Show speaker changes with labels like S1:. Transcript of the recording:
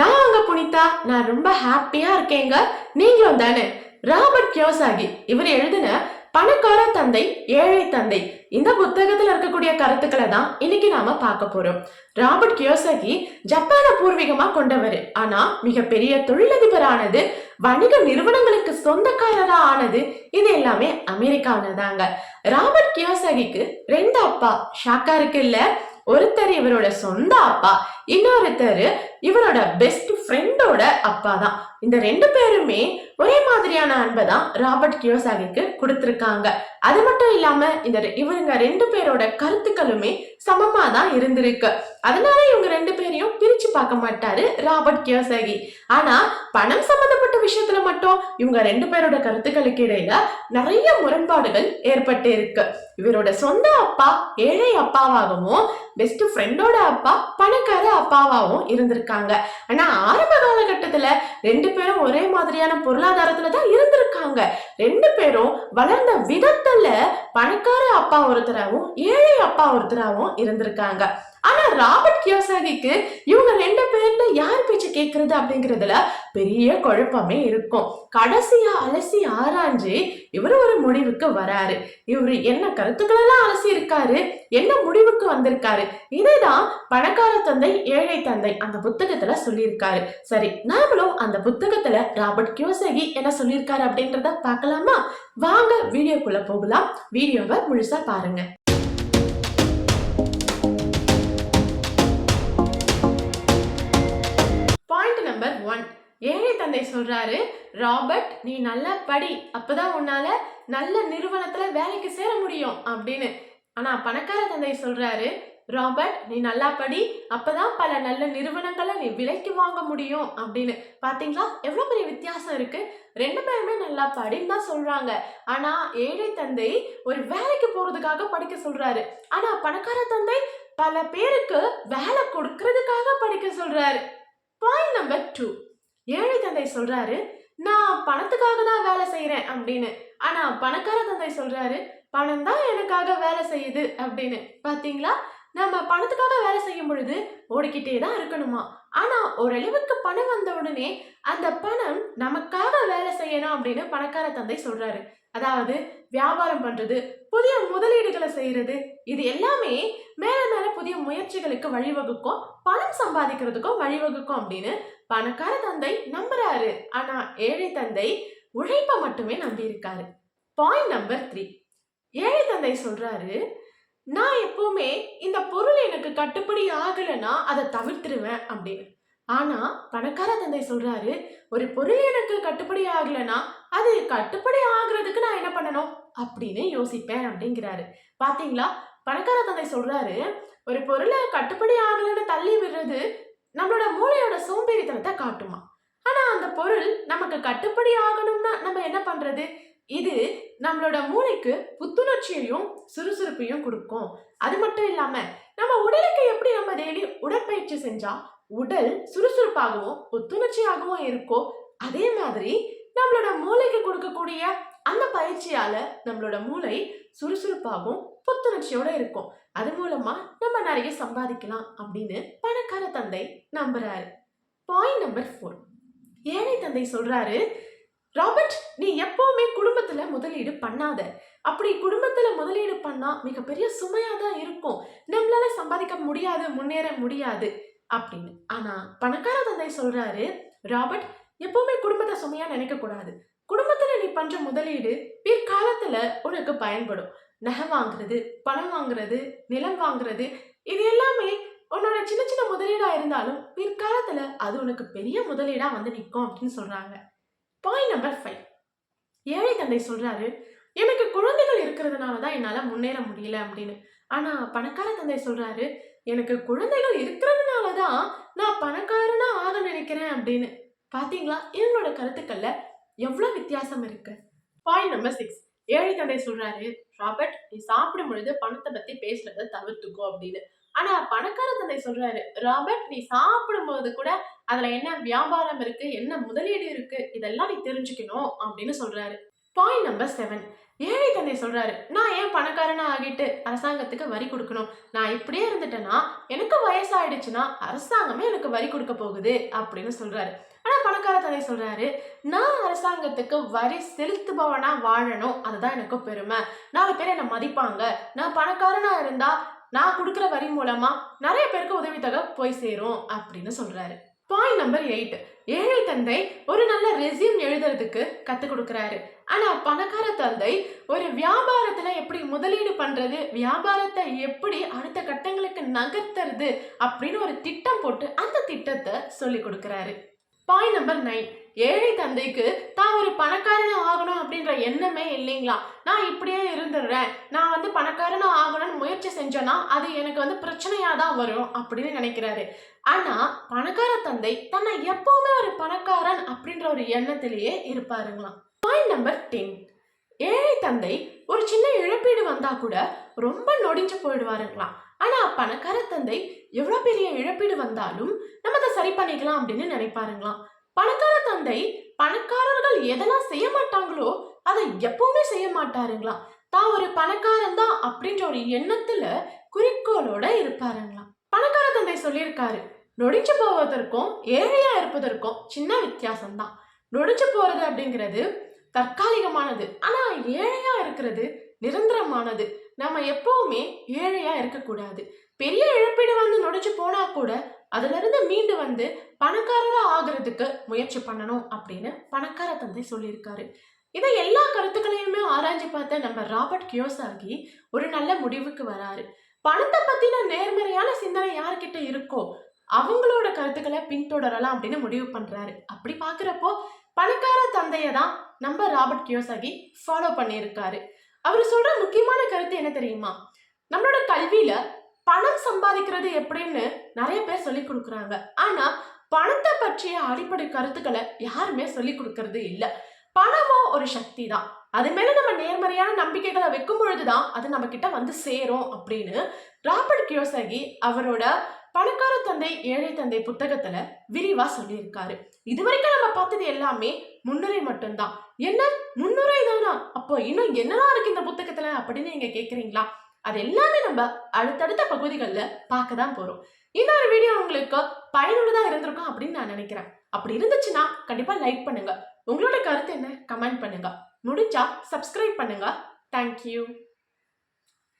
S1: நான் உங்க புனிதா நான் ரொம்ப ஹாப்பியா இருக்கேங்க. நீங்களும் தானே. ராபர்ட் கியோசாகி இவர் எழுதின பணக்கார தந்தை ஏழை தந்தை. இந்த புத்தகத்துல இருக்கக்கூடிய கருத்துக்களை தான் இன்னைக்கு நாம பார்க்க போறோம். ராபர்ட் கியோசாகி ஜப்பான பூர்வீகமா கொண்டவர். ஆனா மிகப்பெரிய தொழிலதிபரானது வணிக நிறுவனங்களுக்கு சொந்தக்காரரா ஆனது இது எல்லாமே அமெரிக்காவில தாங்க ராபர்ட் கியோசாகிக்கு ரெண்டு அப்பா ஷாக்கா இருக்கு ஒருத்தர் இவரோட சொந்த அப்பா இன்னொருத்தர் இவரோட பெஸ்ட் ஃப்ரெண்டோட அப்பா தான் இந்த ரெண்டு பேருமே ஒரே மாதிரியான அன்பை தான் ராபர்ட் கியோசாகிக்கு கொடுத்துருக்காங்க. அது மட்டும் இல்லாம இந்த இவங்க ரெண்டு பேரோட கருத்துக்களுமே சமமா தான் இருந்திருக்கு. அதனால இவங்க ரெண்டு பேரையும் பிரிச்சு பார்க்க மாட்டாரு ராபர்ட் கியோசாகி. ஆனா பணம் சம்பந்தப்பட்ட விஷயத்துல மட்டும் இவங்க ரெண்டு பேரோட கருத்துக்களுக்கு இடையில நிறைய முரண்பாடுகள் ஏற்பட்டு இருக்கு இவரோட சொந்த அப்பா ஏழை அப்பாவாகவும் பெஸ்ட் ஃப்ரெண்டோட அப்பா பணக்கார அப்பாவாகவும் இருந்திருக்காங்க. ஆனா ஆரம்ப காலகட்டத்துல ரெண்டு பேரும் ஒரே மாதிரியான பொருளாதாரத்துல தான் இருந்திருக்காங்க. ரெண்டு பேரும் வளர்ந்த விதத்துல பணக்கார அப்பா ஒருத்தராகவும் ஏழை அப்பா ஒருத்தராகவும் இருந்திருக்காங்க. ஆனா ராபர்ட் கியோசாகிக்கு இவங்க ரெண்டு பேர்ல யார் பேச்சு கேட்கறது அப்படிங்கறதுல பெரிய குழப்பமே இருக்கும். கடைசியா அலசி ஆராய்ஞ்சு இவர் ஒரு முடிவுக்கு வராரு. இவரு என்ன கருத்துக்களெல்லாம் அலசி இருக்காரு? என்ன முடிவுக்கு வந்திருக்காரு? இதுதான் பணக்கார தந்தை ஏழை தந்தை அந்த புத்தகத்துல சொல்லியிருக்காரு. சரி நாமளும் அந்த புத்தகத்துல ராபர்ட் கியோசகி என்ன சொல்லியிருக்காரு அப்படின்றத பார்க்கலாமா? வாங்க வீடியோக்குள்ள போகலாம். வீடியோவை முழுசா பாருங்க. ஏழை தந்தை சொல்றாரு ராபர்ட் நீ நல்லா படி. அப்பதான் உன்னால நல்ல நிறுவனத்துல வேலைக்கு சேர முடியும் அப்படின்னு. ஆனா பணக்கார தந்தை சொல்றாரு ராபர்ட் நீ நல்லா படி. அப்பதான் பல நல்ல நிறுவனங்களை நீ விலைக்கு வாங்க முடியும் அப்படின்னு. பாத்தீங்களா? எவ்வளவு பெரிய வித்தியாசம் இருக்கு. ரெண்டு பேருமே நல்லா படின்னு தான் சொல்றாங்க. ஆனா ஏழை தந்தை ஒரு வேலைக்கு போறதுக்காக படிக்க சொல்றாரு. ஆனா பணக்கார தந்தை பல பேருக்கு வேலை கொடுக்கறதுக்காக படிக்க சொல்றாரு. பாயிண்ட் நம்பர் டூ ஏழை தந்தை சொல்றாரு நான் பணத்துக்காக தான் வேலை செய்யறேன் அப்படின்னு. ஆனா பணக்கார தந்தை சொல்றாரு பணம் தான் எனக்காக வேலை செய்யுது அப்படின்னு. பாத்தீங்களா? நம்ம பணத்துக்காக வேலை செய்யும் பொழுது ஓடிக்கிட்டே தான் இருக்கணுமா? ஆனா ஓரளவுக்கு பணம் வந்த உடனே அந்த பணம் நமக்காக வேலை செய்யணும் அப்படின்னு பணக்கார தந்தை சொல்றாரு. அதாவது வியாபாரம் பண்றது புதிய முதலீடுகளை செய்யறது இது எல்லாமே மேல மேல புதிய முயற்சிகளுக்கு வழிவகுக்கும் பணம் சம்பாதிக்கிறதுக்கும் வழிவகுக்கும் அப்படின்னு பணக்கார தந்தை நம்புறாரு. ஆனா ஏழை தந்தை உழைப்ப மட்டுமே நம்பி இருக்காரு பாயிண்ட் நம்பர் த்ரீ ஏழை தந்தை சொல்றாரு நான் எப்பவுமே இந்த பொருள் எனக்கு கட்டுப்படி ஆகலைன்னா அதை தவிர்த்துருவேன் அப்படின்னு. ஆனா பணக்கார தந்தை சொல்றாரு ஒரு பொருள் எனக்கு கட்டுப்படி ஆகலைன்னா அது கட்டுப்படி ஆகுறதுக்கு நான் என்ன பண்ணணும்? அப்படின்னு யோசிப்பேன் அப்படிங்கிறாரு. பாத்தீங்களா? பணக்கார தந்தை சொல்றாரு ஒரு பொருளை கட்டுப்படி ஆகலைன்னு தள்ளி விடுறது நம்மளோட மூளையோட சோம்பேறித்தனத்தை காட்டுமா? ஆனா அந்த பொருள் நமக்கு கட்டுப்படி ஆகணும்னா நம்ம என்ன பண்றது? இது நம்மளோட மூளைக்கு புத்துணர்ச்சியையும் சுறுசுறுப்பையும் கொடுக்கும். அது மட்டும் இல்லாம நம்ம உடலுக்கு எப்படி நம்ம டெய்லி உடற்பயிற்சி செஞ்சா உடல் சுறுசுறுப்பாகவும் புத்துணர்ச்சியாகவும் இருக்கோ அதே மாதிரி நம்மளோட மூளைக்கு கொடுக்கக்கூடிய அந்த பயிற்சியால நம்மளோட மூளை சுறுசுறுப்பாகவும் புத்துணர்ச்சியோட இருக்கும். அது மூலமா நம்ம நிறைய சம்பாதிக்கலாம் அப்படின்னு பணக்கார தந்தை நம்புறாரு. பாயிண்ட் நம்பர் ஃபோர் ஏழை தந்தை சொல்றாரு ராபர்ட் நீ எப்பவுமே குடும்பத்துல முதலீடு பண்ணாத. அப்படி குடும்பத்துல முதலீடு பண்ணா மிகப்பெரிய சுமையா தான் இருக்கும். நம்மளால சம்பாதிக்க முடியாது முன்னேற முடியாது. அப்படின்னு. ஆனா பணக்கார தந்தை சொல்றாரு ராபர்ட் எப்பவுமே குடும்பத்தை சுமையா நினைக்க கூடாது குடும்பத்துல பண்ற முதலீடு பிற்காலத்துல உனக்கு பயன்படும். நகை வாங்குறது பணம் வாங்குறது நிலம் வாங்குறது இது எல்லாமே உன்னோட சின்ன சின்ன முதலீடா இருந்தாலும் பிற்காலத்துல அது உனக்கு பெரிய முதலீடா வந்து நிற்கும் அப்படின்னு சொல்றாங்க. பாயிண்ட் நம்பர் ஃபைவ் ஏழை தந்தை சொல்றாரு எனக்கு குழந்தைகள் இருக்கிறதுனால தான் என்னால் முன்னேற முடியல அப்படின்னு. ஆனால் பணக்கார தந்தை சொல்கிறாரு எனக்கு குழந்தைகள் இருக்கிறதுனால தான் நான் பணக்காரனாக ஆக நினைக்கிறேன் அப்படின்னு. பார்த்தீங்களா இவங்களோட கருத்துக்களில் எவ்வளோ வித்தியாசம் இருக்கு? பாயிண்ட் நம்பர் சிக்ஸ் ஏழை தந்தை சொல்றாரு ராபர்ட் நீ சாப்பிடும் பொழுது பணத்தை பத்தி பேசுறத தவிர்த்துக்கோ அப்படின்னு. ஆனா பணக்கார தந்தை சொல்றாரு ராபர்ட் நீ சாப்பிடும்போது கூட அதுல என்ன வியாபாரம் இருக்கு என்ன முதலீடு இருக்கு இதெல்லாம் நீ தெரிஞ்சுக்கணும் அப்படின்னு சொல்றாரு. பாயிண்ட் நம்பர் செவன் ஏழை தந்தை சொல்றாரு நான் ஏன் பணக்காரனா ஆகிட்டு அரசாங்கத்துக்கு வரி கொடுக்கணும்? நான் இப்படியே இருந்துட்டேன்னா எனக்கு வயசாயிடுச்சுன்னா அரசாங்கமே எனக்கு வரி கொடுக்க போகுது அப்படின்னு சொல்றாரு. ஆனால் பணக்கார தந்தை சொல்கிறாரு நான் அரசாங்கத்துக்கு வரி செலுத்துபவனாக வாழணும். அதுதான் எனக்கு பெருமை. நாலு பேர் என்னை மதிப்பாங்க. நான் பணக்காரனாக இருந்தால் நான் கொடுக்குற வரி மூலமாக நிறைய பேருக்கு உதவித்தொகை போய் சேரும் அப்படின்னு சொல்கிறாரு பாயிண்ட் நம்பர் எயிட் ஏழை தந்தை ஒரு நல்ல ரெசியூம் எழுதுறதுக்கு கற்றுக் கொடுக்குறாரு. ஆனால் பணக்கார தந்தை ஒரு வியாபாரத்தில் எப்படி முதலீடு பண்ணுறது வியாபாரத்தை எப்படி அடுத்த கட்டங்களுக்கு நகர்த்துறது அப்படின்னு ஒரு திட்டம் போட்டு அந்த திட்டத்தை சொல்லி கொடுக்குறாரு. பாயிண்ட் நம்பர் நைன் ஏழை தந்தைக்கு தான் ஒரு பணக்காரனா ஆகணும் அப்படின்ற எண்ணமே இல்லைங்களா? நான் இப்படியே இருந்துடுறேன். நான் வந்து பணக்காரனா ஆகணும்னு முயற்சி செஞ்சேன்னா அது எனக்கு வந்து பிரச்சனையாக தான் வரும் அப்படின்னு நினைக்கிறாரு. ஆனால் பணக்கார தந்தை தன்னை எப்பவுமே ஒரு பணக்காரன் அப்படின்ற ஒரு எண்ணத்திலேயே இருப்பாருங்களாம். பாயிண்ட் நம்பர் டென் ஏழை தந்தை ஒரு சின்ன இழப்பீடு வந்தால் கூட ரொம்ப நொடிஞ்சு போயிடுவாருங்களாம். ஆனால் பணக்கார தந்தை எவ்வளோ பெரிய இழப்பீடு வந்தாலும் சரி பண்ணிக்கலாம் அப்படின்னு நினைப்பாருங்களாம். பணக்கார தந்தை பணக்காரர்கள் எதெல்லாம் செய்ய மாட்டாங்களோ அதை எப்பவுமே செய்ய மாட்டாருங்களாம். தான் ஒரு பணக்காரன் தான் அப்படின்ற ஒரு எண்ணத்துல குறிக்கோளோட இருப்பாருங்களாம். பணக்கார தந்தை சொல்லியிருக்காரு நொடிச்சு போவதற்கும் ஏழையா இருப்பதற்கும் சின்ன வித்தியாசம் தான் நொடிச்சு போறது அப்படிங்கிறது தற்காலிகமானது ஆனா ஏழையா இருக்கிறது நிரந்தரமானது. நம்ம எப்பவுமே ஏழையா இருக்கக்கூடாது. பெரிய இழப்பீடு வந்து நொடிச்சு போனா கூட அதிலிருந்து மீண்டு வந்து பணக்காரராக ஆகிறதுக்கு முயற்சி பண்ணணும் அப்படின்னு பணக்கார தந்தை சொல்லியிருக்காரு. இதை எல்லா கருத்துக்களையுமே ஆராய்ஞ்சு பார்த்த நம்ம ராபர்ட் கியோசாகி ஒரு நல்ல முடிவுக்கு வராரு. பணத்தை பத்தின நேர்மறையான சிந்தனை யார்கிட்ட இருக்கோ அவங்களோட கருத்துக்களை பின்தொடரலாம் அப்படின்னு முடிவு பண்றாரு. அப்படி பாக்குறப்போ பணக்கார தந்தையை தான் நம்ம ராபர்ட் கியோசாகி ஃபாலோ பண்ணியிருக்காரு. அவர் சொல்ற முக்கியமான கருத்து என்ன தெரியுமா? நம்மளோட கல்வியில பணம் சம்பாதிக்கிறது எப்படின்னு நிறைய பேர் சொல்லி கொடுக்குறாங்க. ஆனா பணத்தை பற்றிய அடிப்படை கருத்துக்களை யாருமே சொல்லி கொடுக்கறது இல்லை. பணமோ ஒரு சக்தி தான். அது மேல நம்ம நேர்மறையான நம்பிக்கைகளை வைக்கும் பொழுதுதான் அது நம்ம கிட்ட வந்து சேரும் அப்படின்னு ராபர்ட் கியோசகி அவரோட பணக்கார தந்தை ஏழை தந்தை புத்தகத்துல விரிவா சொல்லியிருக்காரு. இதுவரைக்கும் நம்ம பார்த்தது எல்லாமே முன்னுரை மட்டும்தான். என்ன? முன்னுரை தானா? அப்போ இன்னும் என்னதான் இருக்கு இந்த புத்தகத்துல அப்படின்னு நீங்க கேக்குறீங்களா? அது எல்லாமே நம்ம அடுத்தடுத்த பகுதிகளில் பார்க்க தான் போகிறோம் இந்த ஒரு வீடியோ உங்களுக்கு பயனுள்ளதாக இருந்திருக்கும் அப்படின்னு நான் நினைக்கிறேன். அப்படி இருந்துச்சுன்னா கண்டிப்பாக லைக் பண்ணுங்க. உங்களோட கருத்து என்ன? கமெண்ட் பண்ணுங்க. முடிஞ்சா சப்ஸ்கிரைப் பண்ணுங்க. தேங்க்யூ